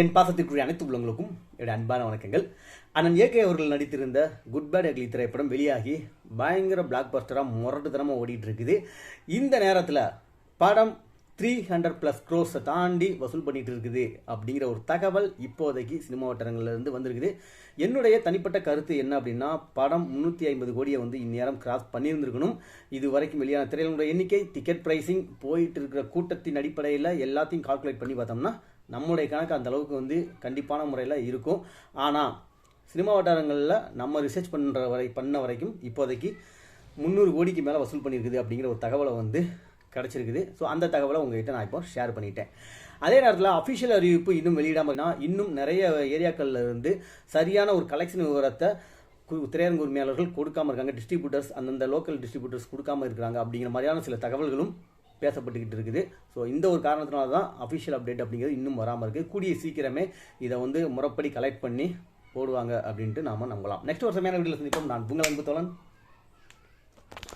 என் பாசத்திற்குரிய அனைத்து உள்ளங்களுக்கும் என்னுடைய அன்பான வணக்கங்கள். அண்ணன் ஏகே அவர்கள் நடித்திருந்த குட் பேட் அக்லி திரைப்படம் வெளியாகி பயங்கர பிளாக் பஸ்டராக முரட்டுத்தனமாக ஓடிட்டு இருக்குது இந்த நேரத்தில் படம் த்ரீ ஹண்ட்ரட் ப்ளஸ் க்ரோஸை தாண்டி வசூல் பண்ணிட்டு இருக்குது அப்படிங்கிற ஒரு தகவல் இப்போதைக்கு சினிமா வட்டாரங்கள்ல இருந்து வந்திருக்குது. என்னுடைய தனிப்பட்ட கருத்து என்ன அப்படின்னா படம் முந்நூற்றி ஐம்பது கோடியை வந்து இந்நேரம் கிராஸ் பண்ணியிருந்திருக்கணும். இது வரைக்கும் வெளியான திரையினுடைய எண்ணிக்கை டிக்கெட் ப்ரைஸிங் போயிட்டு இருக்கிற கூட்டத்தின் அடிப்படையில் எல்லாத்தையும் கால்குலேட் பண்ணி பார்த்தோம்னா நம்முடைய கணக்கு அந்த அளவுக்கு வந்து கண்டிப்பான முறையில் இருக்கும். ஆனால் சினிமா வட்டாரங்களில் நம்ம ரிசர்ச் பண்ணுற வரை பண்ண வரைக்கும் இப்போதைக்கு முந்நூறு கோடிக்கு மேலே வசூல் பண்ணியிருக்குது அப்படிங்கிற ஒரு தகவலை வந்து கிடச்சிருக்குது. ஸோ அந்த தகவலை உங்ககிட்ட நான் இப்போ ஷேர் பண்ணிட்டேன். அதே நேரத்தில் அஃபிஷியல் அறிவிப்பு இன்னும் வெளியிடாமல்னா இன்னும் நிறைய ஏரியாக்களில் இருந்து சரியான ஒரு கலெக்ஷன் விவரத்தை கு- திரையரங்கு உரிமையாளர்கள் கொடுக்காம இருக்காங்க. டிஸ்ட்ரிபியூட்டர்ஸ் அந்தந்த லோக்கல் டிஸ்ட்ரிபியூட்டர்ஸ் கொடுக்காம இருக்கிறாங்க அப்படிங்கிற மாதிரியான சில தகவல்களும் பேசப்பட்டுக்கிட்டு இருக்குது. ஸோ இந்த ஒரு காரணத்தினால தான் அஃபிஷியல் அப்டேட் அப்படிங்கிறது இன்னும் வராமல் இருக்குது கூடிய சீக்கிரமே இதை வந்து முறைப்படி கலெக்ட் பண்ணி போடுவாங்க அப்படின்ட்டு நாம் நம்பலாம். நெக்ஸ்ட் ஒரு சமையான வீடியோவில் சந்திப்போம். நான் உங்கள் அன்பு தோழன்.